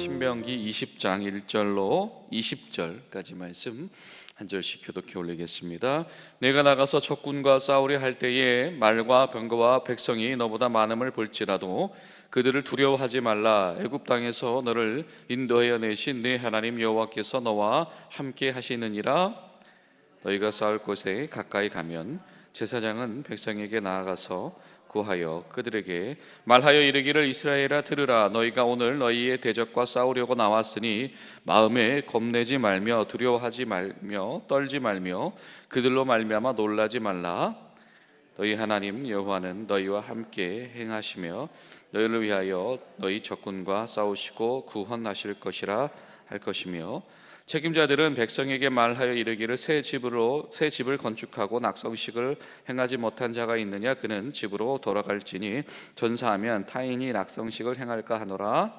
신명기 20장 1절로 20절까지 말씀 한 절씩 교독해 올리겠습니다. 내가 나가서 적군과 싸우려 할 때에 말과 병거와 백성이 너보다 많음을 볼지라도 그들을 두려워하지 말라. 애굽 땅에서 너를 인도하여 내신 네 하나님 여호와께서 너와 함께 하시느니라. 너희가 싸울 곳에 가까이 가면 제사장은 백성에게 나아가서 구하여 그들에게 말하여 이르기를 이스라엘아 들으라. 너희가 오늘 너희의 대적과 싸우려고 나왔으니 마음에 겁내지 말며 두려워하지 말며 떨지 말며 그들로 말미암아 놀라지 말라. 너희 하나님 여호와는 너희와 함께 행하시며 너희를 위하여 너희 적군과 싸우시고 구원하실 것이라 할 것이며 책임자들은 백성에게 말하여 이르기를 새 집으로 새 집을 건축하고 낙성식을 행하지 못한 자가 있느냐? 그는 집으로 돌아갈지니 전사하면 타인이 낙성식을 행할까 하노라.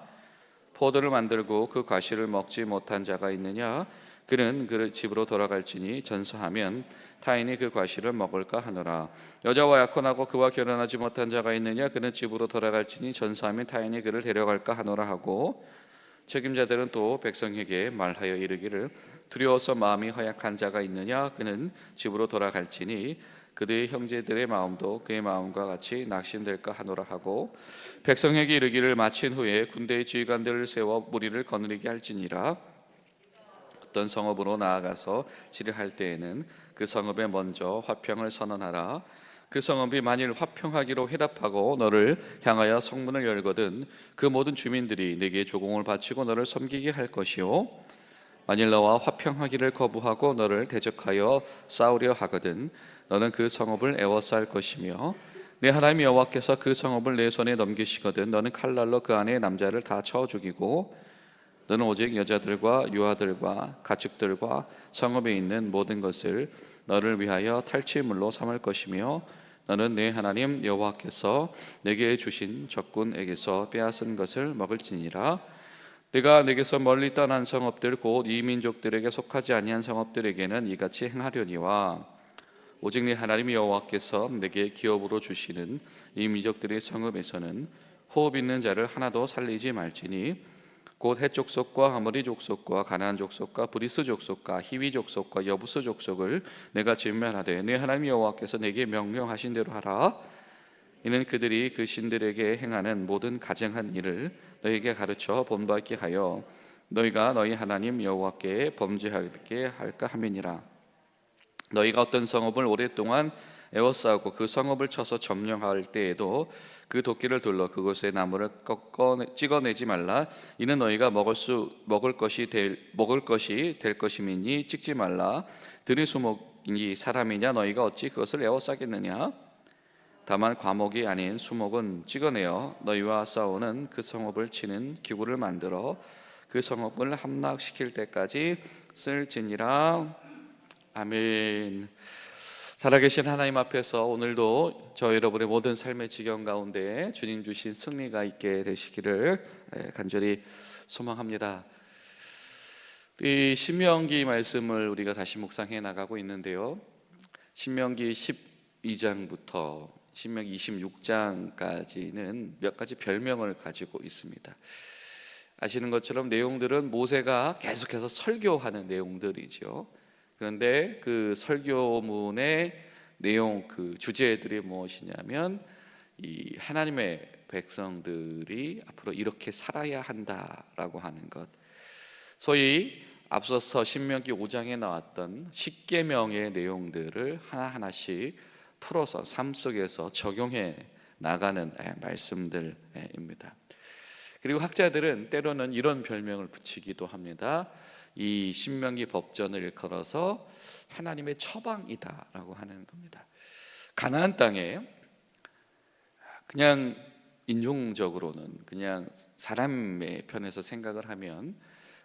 포도를 만들고 그 과실을 먹지 못한 자가 있느냐? 그는 그 집으로 돌아갈지니 전사하면 타인이 그 과실을 먹을까 하노라. 여자와 약혼하고 그와 결혼하지 못한 자가 있느냐? 그는 집으로 돌아갈지니 전사하면 타인이 그를 데려갈까 하노라 하고 책임자들은 또 백성에게 말하여 이르기를 두려워서 마음이 허약한 자가 있느냐? 그는 집으로 돌아갈지니 그들의 형제들의 마음도 그의 마음과 같이 낙심될까 하노라 하고 백성에게 이르기를 마친 후에 군대의 지휘관들을 세워 무리를 거느리게 할지니라. 어떤 성읍으로 나아가서 치료할 때에는 그 성읍에 먼저 화평을 선언하라 그 성읍이 만일 화평하기로 회답하고 너를 향하여 성문을 열거든 그 모든 주민들이 내게 조공을 바치고 너를 섬기게 할 것이요. 만일 너와 화평하기를 거부하고 너를 대적하여 싸우려 하거든 너는 그 성읍을 애워쌀 것이며 내 하나님 여호와께서 그 성읍을 내 손에 넘기시거든 너는 칼날로 그 안에 남자를 다 쳐 죽이고 너는 오직 여자들과 유아들과 가축들과 성읍에 있는 모든 것을 너를 위하여 탈취물로 삼을 것이며 너는 내 하나님 여호와께서 내게 주신 적군에게서 빼앗은 것을 먹을지니라. 내가 내게서 멀리 떠난 성읍들 곧 이 민족들에게 속하지 아니한 성읍들에게는 이같이 행하려니와 오직 내 하나님 여호와께서 내게 기업으로 주시는 이 민족들의 성읍에서는 호흡 있는 자를 하나도 살리지 말지니 곧 해족속과 아모리 족속과 가나안 족속과 브리스 족속과 히위 족속과 여부스 족속을 내가 진멸하되 내 하나님 여호와께서 내게 명령하신 대로 하라. 이는 그들이 그 신들에게 행하는 모든 가증한 일을 너에게 가르쳐 본받게 하여 너희가 너희 하나님 여호와께 범죄하게 할까 함이니라. 너희가 어떤 성읍을 오랫동안 에워싸고 그 성읍을 쳐서 점령할 때에도 그 도끼를 둘러 그곳에 나무를 꺾어 찍어내지 말라. 이는 너희가 먹을 수 먹을 것이 될 먹을 것이 될 것임이니 찍지 말라. 들의 수목이 사람이냐? 너희가 어찌 그것을 에워싸겠느냐? 다만 과목이 아닌 수목은 찍어내어 너희와 싸우는 그 성읍을 치는 기구를 만들어 그 성읍을 함락시킬 때까지 쓸지니라. 아멘. 살아계신 하나님 앞에서 오늘도 저 여러분의 모든 삶의 지경 가운데 주님 주신 승리가 있게 되시기를 예, 간절히 소망합니다. 이 신명기 말씀을 우리가 다시 묵상해 나가고 있는데요. 신명기 12장부터 신명기 26장까지는 몇 가지 별명을 가지고 있습니다. 아시는 것처럼 내용들은 모세가 계속해서 설교하는 내용들이죠. 그런데 그 설교문의 내용 그 주제들이 무엇이냐면 이 하나님의 백성들이 앞으로 이렇게 살아야 한다라고 하는 것. 소위 앞서서 신명기 5장에 나왔던 십계명의 내용들을 하나하나씩 풀어서 삶 속에서 적용해 나가는 말씀들입니다. 그리고 학자들은 때로는 이런 별명을 붙이기도 합니다. 이 신명기 법전을 일컬어서 하나님의 처방이다라고 하는 겁니다. 가나안 땅에 그냥 인종적으로는 그냥 사람의 편에서 생각을 하면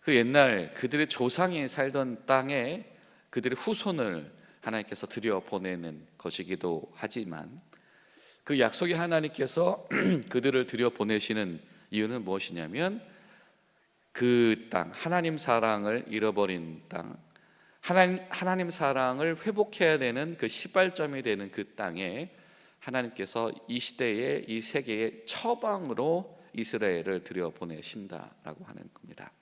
그 옛날 그들의 조상이 살던 땅에 그들의 후손을 하나님께서 들여 보내는 것이기도 하지만 그 약속의 하나님께서 그들을 들여 보내시는 이유는 무엇이냐면 그 땅, 하나님 사랑을 잃어버린 땅, 하나님, 하나님 사랑을 회복해야 되는 그 시발점이 되는 그 땅에 하나님께서 이 시대에 이 세계의 처방으로 이스라엘을 들여 보내신다라고 하는 겁니다.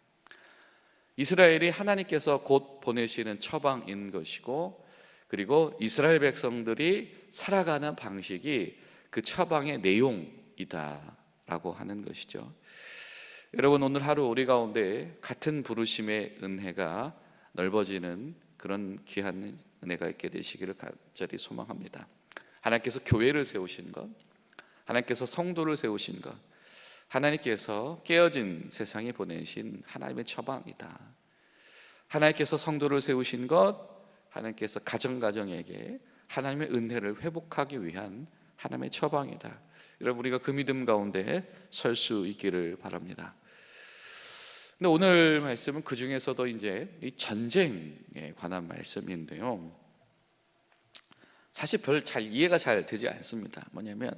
이스라엘이 하나님께서 곧 보내시는 처방인 것이고 그리고 이스라엘 백성들이 살아가는 방식이 그 처방의 내용이다라고 하는 것이죠. 여러분 오늘 하루 우리 가운데 같은 부르심의 은혜가 넓어지는 그런 귀한 은혜가 있게 되시기를 간절히 소망합니다. 하나님께서 교회를 세우신 것, 하나님께서 성도를 세우신 것, 하나님께서 깨어진 세상에 보내신 하나님의 처방이다. 하나님께서 성도를 세우신 것, 하나님께서 가정 가정에게 하나님의 은혜를 회복하기 위한 하나님의 처방이다. 여러분 우리가 그 믿음 가운데 설 수 있기를 바랍니다. 근데 오늘 말씀은 그 중에서도 이제 이 전쟁에 관한 말씀인데요. 사실 별 잘 이해가 잘 되지 않습니다. 뭐냐면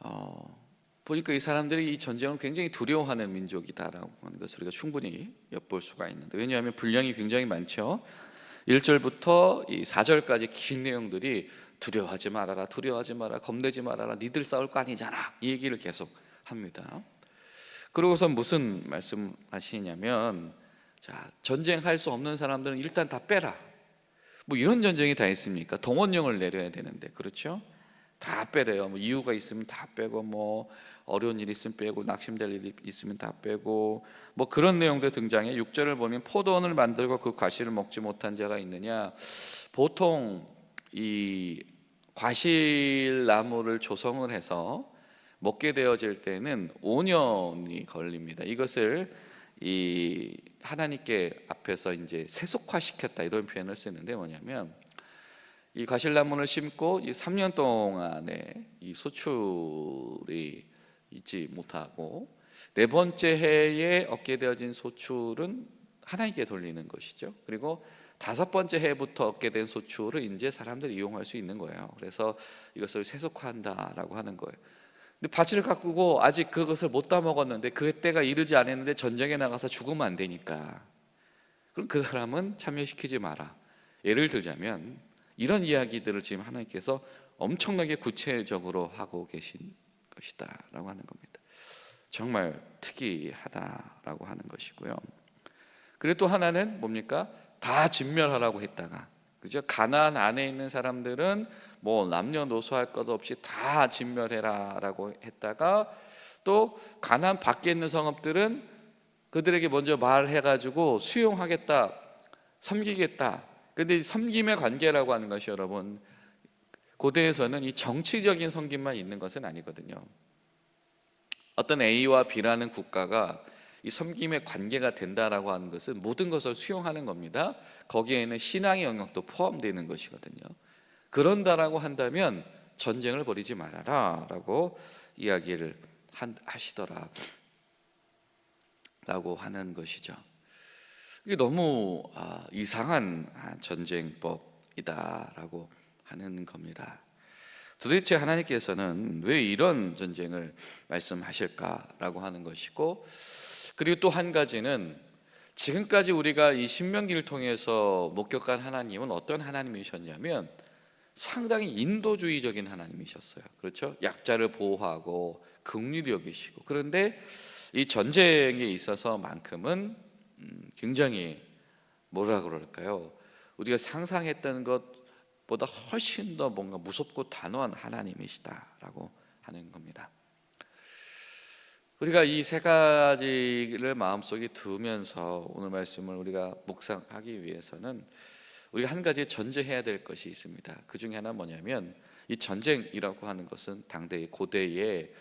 어, 보니까 이 사람들이 이 전쟁을 굉장히 두려워하는 민족이다라고 하는 것을 우리가 충분히 엿볼 수가 있는데 왜냐하면 분량이 굉장히 많죠. 1절부터 이 4절까지 긴 내용들이 두려워하지 말아라, 두려워하지 마라, 겁내지 말아라, 니들 싸울 거 아니잖아 이 얘기를 계속 합니다. 그러고서 무슨 말씀하시냐면 자 전쟁할 수 없는 사람들은 일단 다 빼라. 뭐 이런 전쟁이 다 있습니까? 동원령을 내려야 되는데 그렇죠? 다 빼래요. 뭐 이유가 있으면 다 빼고 뭐 어려운 일 있으면 빼고 낙심될 일 있으면 다 빼고 뭐 그런 내용도 등장해. 6절을 보면 포도원을 만들고 그 과실을 먹지 못한 자가 있느냐? 보통 이 과실 나무를 조성을 해서 먹게 되어질 때는 5년이 걸립니다. 이것을 이 하나님께 앞에서 이제 세속화 시켰다 이런 표현을 쓰는데 뭐냐면 이 과실나무를 심고 이 3년 동안에 이 소출이 있지 못하고 네 번째 해에 얻게 되어진 소출은 하나님께 돌리는 것이죠. 그리고 다섯 번째 해부터 얻게 된 소출을 이제 사람들이 이용할 수 있는 거예요. 그래서 이것을 세속화한다라고 하는 거예요. 근데 바치를 가꾸고 아직 그것을 못다 먹었는데 그 때가 이르지 않았는데 전쟁에 나가서 죽으면 안 되니까. 그럼 그 사람은 참여시키지 마라. 예를 들자면 이런 이야기들을 지금 하나님께서 엄청나게 구체적으로 하고 계신 것이다라고 하는 겁니다. 정말 특이하다라고 하는 것이고요. 그리고 또 하나는 뭡니까? 다 진멸하라고 했다가 그죠? 가나안 안에 있는 사람들은 뭐 남녀노소 할 것 없이 다 진멸해라라고 했다가 또 가나안 밖에 있는 성읍들은 그들에게 먼저 말해가지고 수용하겠다, 섬기겠다. 근데 이 섬김의 관계라고 하는 것이 여러분 고대에서는 이 정치적인 섬김만 있는 것은 아니거든요. 어떤 A와 B라는 국가가 이 섬김의 관계가 된다라고 하는 것은 모든 것을 수용하는 겁니다. 거기에는 신앙의 영역도 포함되는 것이거든요. 그런다라고 한다면 전쟁을 벌이지 말아라라고 이야기를 하시더라. 라고 하는 것이죠. 이게 너무 아, 이상한 전쟁법이다라고 하는 겁니다. 도대체 하나님께서는 왜 이런 전쟁을 말씀하실까라고 하는 것이고 그리고 또 한 가지는 지금까지 우리가 이 신명기를 통해서 목격한 하나님은 어떤 하나님이셨냐면 상당히 인도주의적인 하나님이셨어요. 그렇죠? 약자를 보호하고 긍휼히 여기시고 그런데 이 전쟁에 있어서만큼은 음, 굉장히 뭐라 그럴까요? 우리가 상상했던 것보다 훨씬 더 뭔가 무섭고 단호한 하나님이시다라고 하는 겁니다. 우리가 이 세 가지를 마음속에 두면서 오늘 말씀을 우리가 묵상하기 위해서는 우리가 한 가지 전제해야 될 것이 있습니다. 그 중에 하나 뭐냐면 이 전쟁이라고 하는 것은 당대의 고대에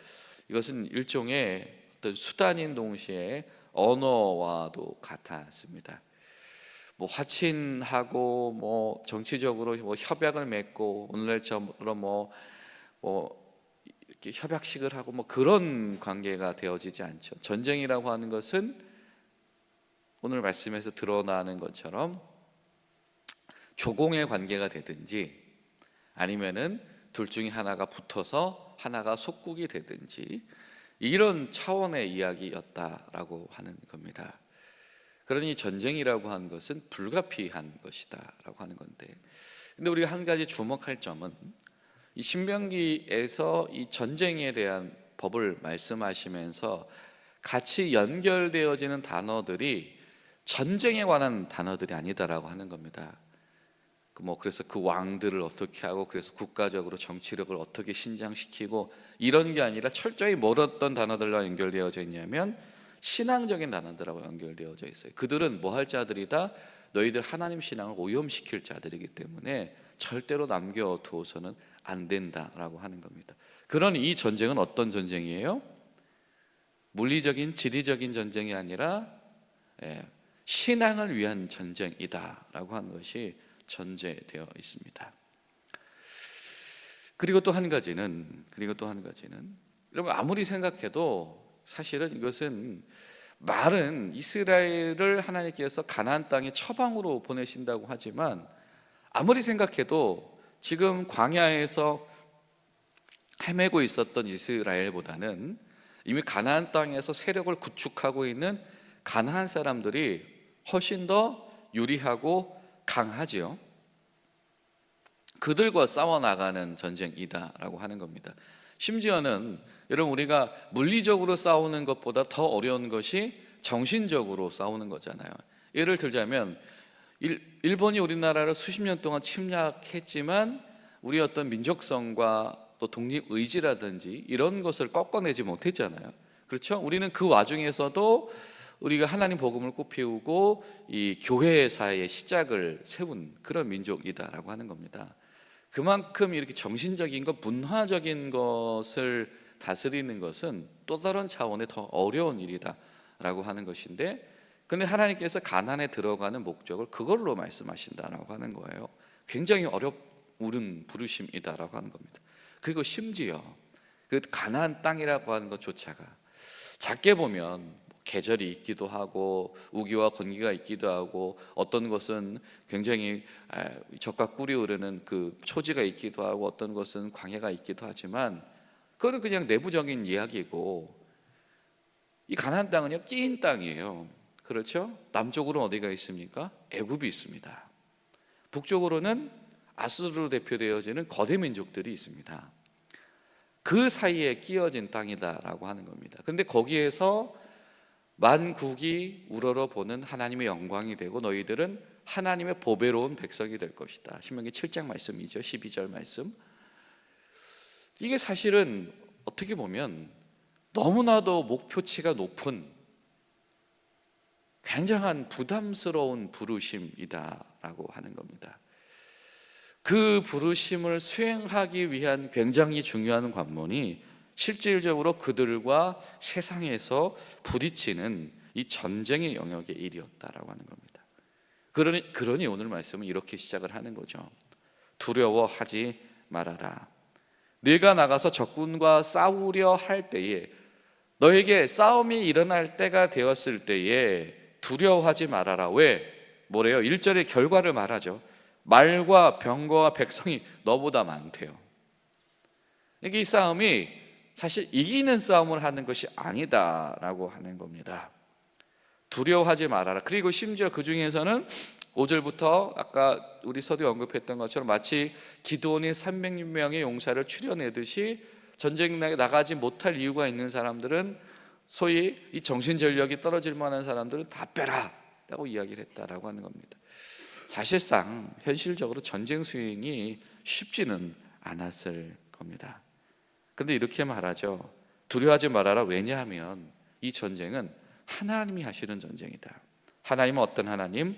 이것은 일종의 어떤 수단인 동시에 언어와도 같았습니다. 뭐 화친하고 뭐 정치적으로 뭐 협약을 맺고 오늘날처럼 뭐, 뭐 이렇게 협약식을 하고 뭐 그런 관계가 되어지지 않죠. 전쟁이라고 하는 것은 오늘 말씀에서 드러나는 것처럼 조공의 관계가 되든지 아니면은 둘 중에 하나가 붙어서 하나가 속국이 되든지 이런 차원의 이야기였다라고 하는 겁니다. 그러니 전쟁이라고 하는 것은 불가피한 것이다라고 하는 건데, 근데 우리가 한 가지 주목할 점은 이 신명기에서 이 전쟁에 대한 법을 말씀하시면서 같이 연결되어지는 단어들이 전쟁에 관한 단어들이 아니다라고 하는 겁니다. 그뭐 그래서 그 왕들을 어떻게 하고 그래서 국가적으로 정치력을 어떻게 신장시키고 이런 게 아니라 철저히 뭘 어떤 단어들과 연결되어져 있냐면 신앙적인 단어들하고 연결되어져 있어요. 그들은 뭐 할 자들이다? 너희들 하나님 신앙을 오염시킬 자들이기 때문에 절대로 남겨두어서는 안 된다라고 하는 겁니다. 그러니 이 전쟁은 어떤 전쟁이에요? 물리적인 지리적인 전쟁이 아니라 예, 신앙을 위한 전쟁이다라고 하는 것이 전제되어 있습니다. 그리고 또 한 가지는 그리고 또 한 가지는 여러분 아무리 생각해도 사실은 이것은 말은 이스라엘을 하나님께서 가나안 땅의 처방으로 보내신다고 하지만 아무리 생각해도 지금 광야에서 헤매고 있었던 이스라엘보다는 이미 가나안 땅에서 세력을 구축하고 있는 가나안 사람들이 훨씬 더 유리하고 강하지요. 그들과 싸워 나가는 전쟁이다라고 하는 겁니다. 심지어는 여러분 우리가 물리적으로 싸우는 것보다 더 어려운 것이 정신적으로 싸우는 거잖아요. 예를 들자면 일, 일본이 우리나라를 수십 년 동안 침략했지만 우리 어떤 민족성과 또 독립 의지라든지 이런 것을 꺾어내지 못했잖아요. 그렇죠? 우리는 그 와중에서도 우리가 하나님 복음을 꽃피우고 이 교회사의 시작을 세운 그런 민족이다라고 하는 겁니다. 그만큼 이렇게 정신적인 것, 문화적인 것을 다스리는 것은 또 다른 차원의 더 어려운 일이다라고 하는 것인데, 근데 하나님께서 가난에 들어가는 목적을 그걸로 말씀하신다라고 하는 거예요. 굉장히 어렵은 부르심이다라고 하는 겁니다. 그리고 심지어 그 가나안 땅이라고 하는 것조차가 작게 보면 계절이 있기도 하고 우기와 건기가 있기도 하고 어떤 것은 굉장히 적과 꿀이 흐르는 그 초지가 있기도 하고 어떤 것은 광야가 있기도 하지만 그거는 그냥 내부적인 이야기고 이 가나안 땅은요 끼인 땅이에요. 그렇죠? 남쪽으로 어디가 있습니까? 애굽이 있습니다. 북쪽으로는 아수르로 대표되어지는 거대 민족들이 있습니다. 그 사이에 끼어진 땅이다라고 하는 겁니다. 근데 거기에서 만국이 우러러 보는 하나님의 영광이 되고 너희들은 하나님의 보배로운 백성이 될 것이다. 신명기 7장 말씀이죠. 12절 말씀. 이게 사실은 어떻게 보면 너무나도 목표치가 높은 굉장한 부담스러운 부르심이다라고 하는 겁니다. 그 부르심을 수행하기 위한 굉장히 중요한 관문이 실질적으로 그들과 세상에서 부딪히는 이 전쟁의 영역의 일이었다라고 하는 겁니다. 그러니, 그러니 오늘 말씀은 이렇게 시작을 하는 거죠. 두려워하지 말아라. 네가 나가서 적군과 싸우려 할 때에 너에게 싸움이 일어날 때가 되었을 때에 두려워하지 말아라. 왜? 뭐래요? 1절의 결과를 말하죠. 말과 병거와 백성이 너보다 많대요. 이 싸움이 사실 이기는 싸움을 하는 것이 아니다라고 하는 겁니다. 두려워하지 말아라. 그리고 심지어 그 중에서는 5절부터 아까 우리 서두 언급했던 것처럼 마치 기도원이 300명의 용사를 추려내듯이 전쟁에 나가지 못할 이유가 있는 사람들은 소위 이 정신 전력이 떨어질 만한 사람들은 다 빼라라고 이야기를 했다라고 하는 겁니다. 사실상 현실적으로 전쟁 수행이 쉽지는 않았을 겁니다. 근데 이렇게 말하죠. 두려워하지 말아라. 왜냐하면 이 전쟁은 하나님이 하시는 전쟁이다. 하나님은 어떤 하나님?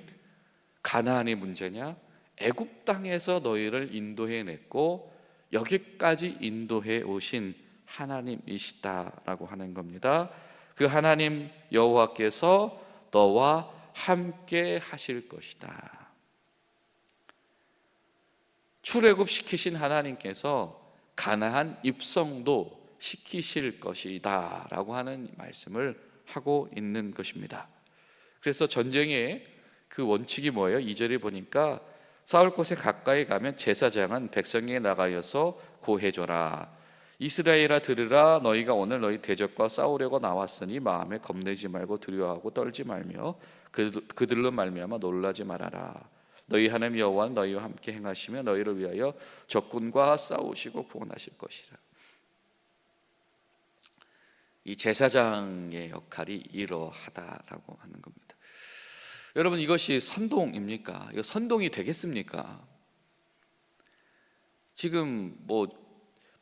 가나안의 문제냐? 애굽 땅에서 너희를 인도해 냈고 여기까지 인도해 오신 하나님이시다라고 하는 겁니다. 그 하나님 여호와께서 너와 함께 하실 것이다. 출애굽 시키신 하나님께서 가나안 입성도 시키실 것이다 라고 하는 말씀을 하고 있는 것입니다. 그래서 전쟁의 그 원칙이 뭐예요? 2절에 보니까 싸울 곳에 가까이 가면 제사장은 백성에게 나가서 고해줘라. 이스라엘아 들으라 너희가 오늘 너희 대적과 싸우려고 나왔으니 마음에 겁내지 말고 두려워하고 떨지 말며 그들로 말미암아 놀라지 말아라. 너희 하나님 여호와는 너희와 함께 행하시며 너희를 위하여 적군과 싸우시고 구원하실 것이라. 이 제사장의 역할이 이러하다라고 하는 겁니다. 여러분 이것이 선동입니까? 이거 선동이 되겠습니까? 지금 뭐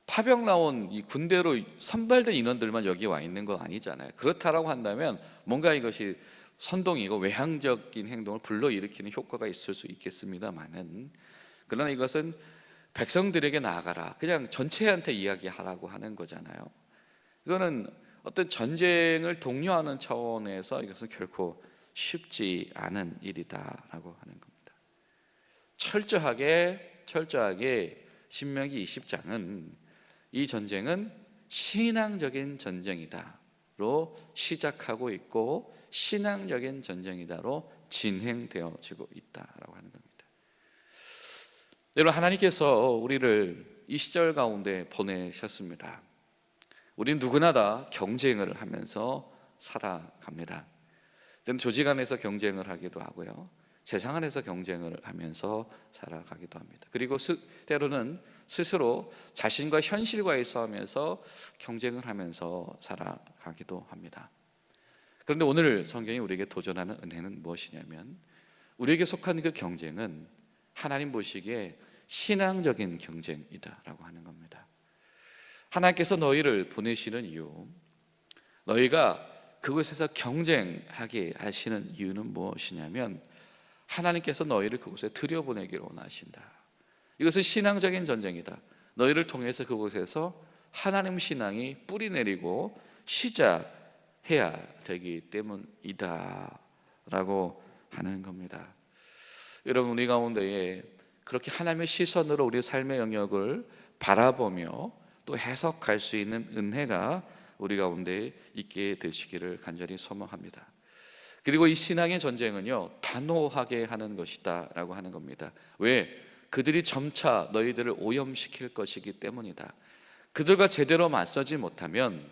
파병 나온 이 군대로 선발된 인원들만 여기 와 있는 거 아니잖아요. 그렇다라고 한다면 뭔가 이것이 선동이고 외향적인 행동을 불러일으키는 효과가 있을 수 있겠습니다만은 그러나 이것은 백성들에게 나아가라. 그냥 전체한테 이야기하라고 하는 거잖아요. 이거는 어떤 전쟁을 독려하는 차원에서 이것은 결코 쉽지 않은 일이다라고 하는 겁니다. 철저하게 철저하게 신명기 20장은 이 전쟁은 신앙적인 전쟁이다 로 시작하고 있고 신앙적인 전쟁이다로 진행되어지고 있다라고 하는 겁니다. 여러분 하나님께서 우리를 이 시절 가운데 보내셨습니다. 우린 누구나 다 경쟁을 하면서 살아갑니다. 좀 조직 안에서 경쟁을 하기도 하고요. 세상 안에서 경쟁을 하면서 살아가기도 합니다. 그리고 스, 때로는 스스로 자신과 현실과의 싸움에서 경쟁을 하면서 살아가기도 합니다. 그런데 오늘 성경이 우리에게 도전하는 은혜는 무엇이냐면 우리에게 속한 그 경쟁은 하나님 보시기에 신앙적인 경쟁이다라고 하는 겁니다. 하나님께서 너희를 보내시는 이유, 너희가 그곳에서 경쟁하게 하시는 이유는 무엇이냐면 하나님께서 너희를 그곳에 들여보내기를 원하신다. 이것은 신앙적인 전쟁이다. 너희를 통해서 그곳에서 하나님 신앙이 뿌리 내리고 시작해야 되기 때문이다 라고 하는 겁니다. 여러분 우리 가운데에 그렇게 하나님의 시선으로 우리 삶의 영역을 바라보며 또 해석할 수 있는 은혜가 우리 가운데 있게 되시기를 간절히 소망합니다. 그리고 이 신앙의 전쟁은요 단호하게 하는 것이다 라고 하는 겁니다. 왜? 그들이 점차 너희들을 오염시킬 것이기 때문이다. 그들과 제대로 맞서지 못하면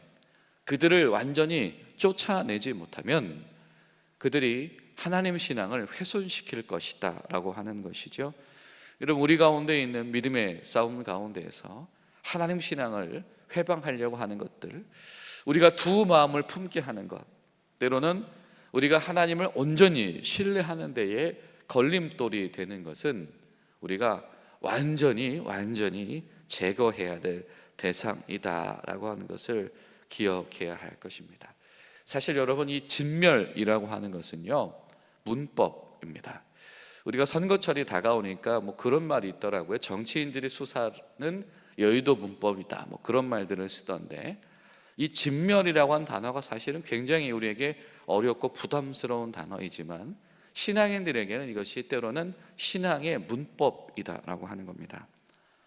그들을 완전히 쫓아내지 못하면 그들이 하나님 신앙을 훼손시킬 것이다 라고 하는 것이죠. 여러분 우리 가운데 있는 믿음의 싸움 가운데에서 하나님 신앙을 회방하려고 하는 것들, 우리가 두 마음을 품게 하는 것, 때로는 우리가 하나님을 온전히 신뢰하는 데에 걸림돌이 되는 것은 우리가 완전히 완전히 제거해야 될 대상이다라고 하는 것을 기억해야 할 것입니다. 사실 여러분 이 진멸이라고 하는 것은요 문법입니다. 우리가 선거철이 다가오니까 뭐 그런 말이 있더라고요. 정치인들이 수사는 여의도 문법이다. 뭐 그런 말들을 쓰던데 이 진멸이라고 한 단어가 사실은 굉장히 우리에게 어렵고 부담스러운 단어이지만 신앙인들에게는 이것이 때로는 신앙의 문법이다라고 하는 겁니다.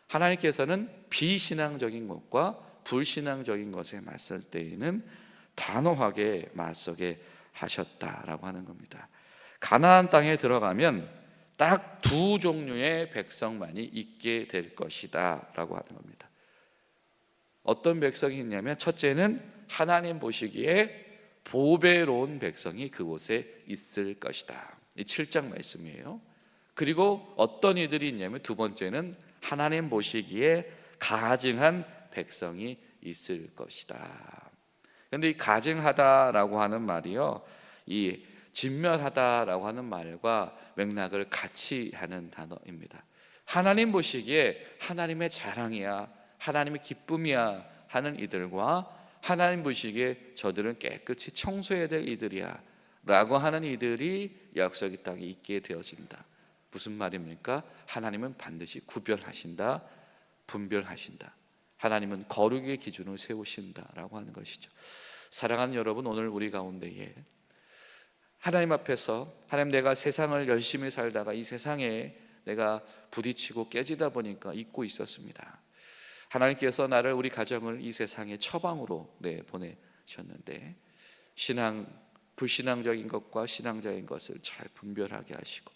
하나님께서는 비신앙적인 것과 불신앙적인 것에 맞설 때에는 단호하게 맞서게 하셨다라고 하는 겁니다. 가나안 땅에 들어가면 딱 두 종류의 백성만이 있게 될 것이다라고 하는 겁니다. 어떤 백성이 있냐면 첫째는 하나님 보시기에 보배로운 백성이 그곳에 있을 것이다. 이 7장 말씀이에요. 그리고 어떤 이들이 있냐면 두 번째는 하나님 보시기에 가증한 백성이 있을 것이다. 그런데 이 가증하다라고 하는 말이요. 이 진멸하다라고 하는 말과 맥락을 같이 하는 단어입니다. 하나님 보시기에 하나님의 자랑이야, 하나님의 기쁨이야 하는 이들과 하나님 보시기에 저들은 깨끗이 청소해야 될 이들이야 라고 하는 이들이 약속의 땅에 있게 되어진다. 무슨 말입니까? 하나님은 반드시 구별하신다, 분별하신다. 하나님은 거룩의 기준을 세우신다라고 하는 것이죠. 사랑하는 여러분, 오늘 우리 가운데에 하나님 앞에서 하나님 내가 세상을 열심히 살다가 이 세상에 내가 부딪히고 깨지다 보니까 잊고 있었습니다. 하나님께서 나를 우리 가정을 이 세상의 처방으로 내 보내셨는데 신앙 불신앙적인 것과 신앙적인 것을 잘 분별하게 하시고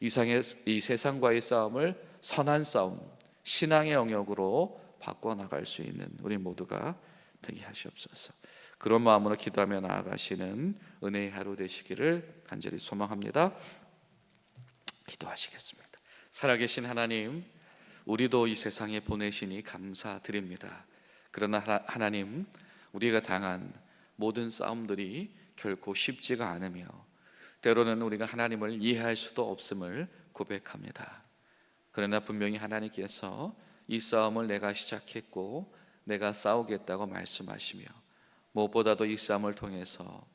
이상의 이 세상과의 싸움을 선한 싸움, 신앙의 영역으로 바꿔 나갈 수 있는 우리 모두가 되게 하시옵소서. 그런 마음으로 기도하며 나아가시는 은혜의 하루 되시기를 간절히 소망합니다. 기도하시겠습니다. 살아계신 하나님, 우리도 이 세상에 보내시니 감사드립니다. 그러나 하나님, 우리가 당한 모든 싸움들이 결코 쉽지가 않으며 때로는 우리가 하나님을 이해할 수도 없음을 고백합니다. 그러나 분명히 하나님께서 이 싸움을 내가 시작했고 내가 싸우겠다고 말씀하시며 무엇보다도 이 싸움을 통해서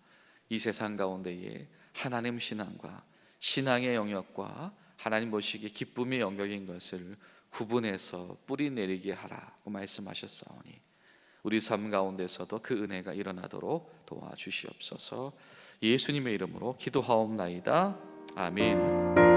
이 세상 가운데에 하나님 신앙과 신앙의 영역과 하나님 보시기에 기쁨의 영역인 것을 구분해서 뿌리 내리게 하라고 말씀하셨사오니 우리 삶 가운데서도 그 은혜가 일어나도록 도와주시옵소서. 예수님의 이름으로 기도하옵나이다. 아멘